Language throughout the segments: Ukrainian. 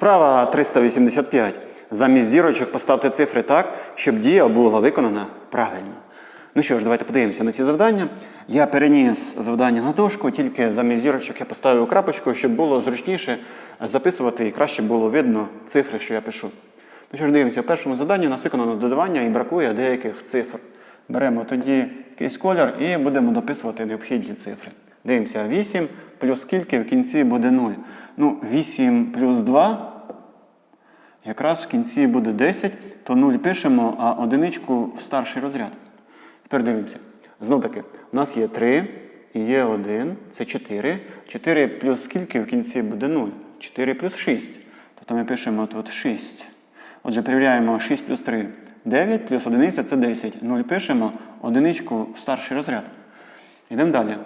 Вправа 385. Замість зірочок поставте цифри так, щоб дія була виконана правильно. Ну що ж, давайте подивимося на ці завдання. Я переніс завдання на дошку, тільки замість зірочок я поставив крапочку, щоб було зручніше записувати і краще було видно цифри, що я пишу. Ну що ж, дивимося, в першому завданні у нас виконано додавання і бракує деяких цифр. Беремо тоді якийсь колір і будемо дописувати необхідні цифри. Дивимося, 8 плюс скільки в кінці буде 0. Ну, 8 плюс 2 якраз в кінці буде 10, то 0 пишемо, а одиничку в старший розряд. Тепер дивимося. Знов таки, у нас є 3 і є 1, це 4. 4 плюс скільки в кінці буде 0? 4 плюс 6. Тобто ми пишемо тут 6. Отже, перевіряємо 6 плюс 3. 9 плюс 1 це 10. 0 пишемо, одиничку в старший розряд. Йдемо далі.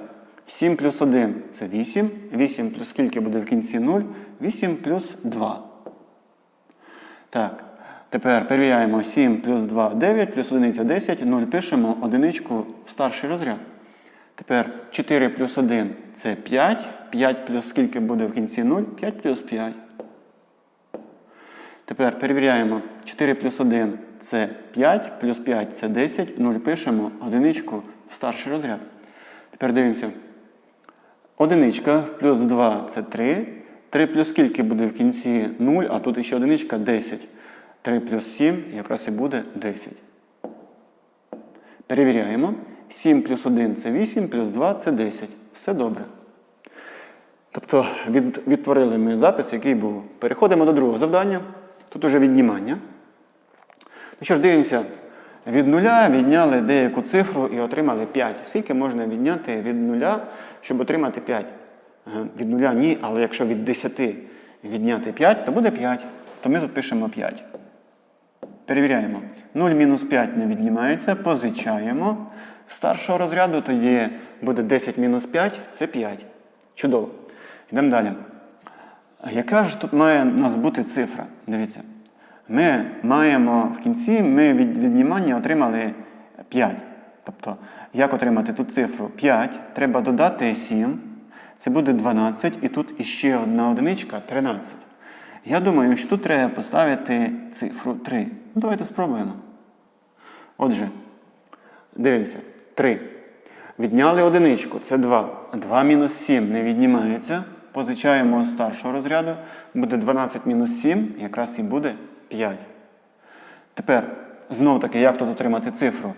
7 плюс 1 це 8. 8 плюс скільки буде в кінці 0? 8 плюс 2. Так, тепер перевіряємо 7 плюс 2 9, плюс 1 10, 0 пишемо, одиничку в старший розряд. Тепер 4 плюс 1 це 5. 5 плюс скільки буде в кінці 0? 5 плюс 5. Тепер перевіряємо 4 плюс 1 це 5, плюс 5 це 10, 0 пишемо, одиничку в старший розряд. Тепер дивимося. Одиничка плюс 2 це 3. 3 плюс скільки буде в кінці 0, а тут ще одиничка 10. 3 плюс 7 якраз і буде 10. Перевіряємо. 7 плюс 1 це 8, плюс 2 це 10. Все добре. Тобто від, відтворили ми запис, який був. Переходимо до другого завдання. Тут уже віднімання. Ну що ж, дивимося. Від нуля відняли деяку цифру і отримали 5. Скільки можна відняти від нуля, щоб отримати 5? Е, Від нуля ні, але якщо від 10 відняти 5, то буде 5. То ми тут пишемо 5. Перевіряємо. 0 мінус 5 не віднімається, позичаємо. Старшого розряду тоді буде 10 мінус 5 це 5. Чудово. Йдемо далі. Яка ж тут має у нас бути цифра? Дивіться. Ми маємо в кінці ми від віднімання отримали 5. Тобто, як отримати тут цифру 5, треба додати 7. Це буде 12, і тут іще одна одиничка 13. Я думаю, що тут треба поставити цифру 3. Ну, давайте спробуємо. Отже, дивимося. 3. Відняли одиничку, це 2. 2 мінус 7 не віднімається. Позичаємо старшого розряду. Буде 12 мінус 7, якраз і буде 5. Тепер, знов таки, як тут отримати цифру?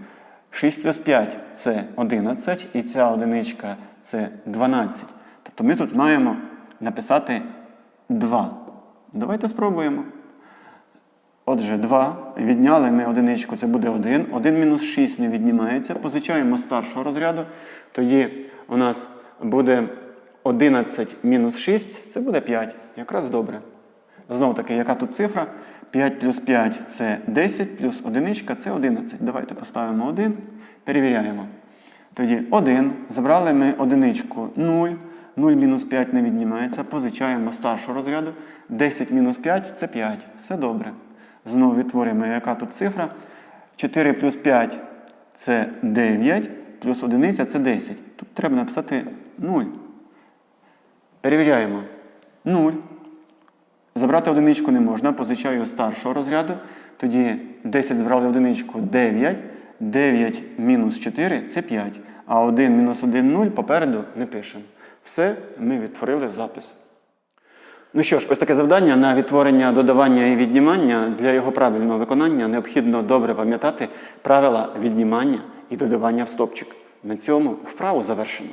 6 плюс 5 це 11, і ця одиничка це 12. Тобто ми тут маємо написати 2. Давайте спробуємо. Отже, 2. Відняли ми одиничку, це буде 1. 1 мінус 6 не віднімається. Позичаємо старшого розряду. Тоді у нас буде 11 мінус 6, це буде 5. Якраз добре. Знову таки, яка тут цифра? 5 плюс 5 це 10, плюс 1 це 11. Давайте поставимо 1, перевіряємо. Тоді 1. Забрали ми одиничку 0. 0 мінус 5 не віднімається. Позичаємо старшого розряду. 10 мінус 5 це 5. Все добре. Знову відтворюємо, яка тут цифра. 4 плюс 5 це 9, плюс 1 це 10. Тут треба написати 0. Перевіряємо. 0. Забрати одиничку не можна, позичаю старшого розряду. Тоді 10 збрали одиничку 9. 9 мінус 4 це 5. А 1 мінус 1 0 попереду не пишемо. Все, ми відтворили запис. Ну що ж, ось таке завдання на відтворення додавання і віднімання. Для його правильного виконання необхідно добре пам'ятати правила віднімання і додавання в стопчик. На цьому вправу завершено.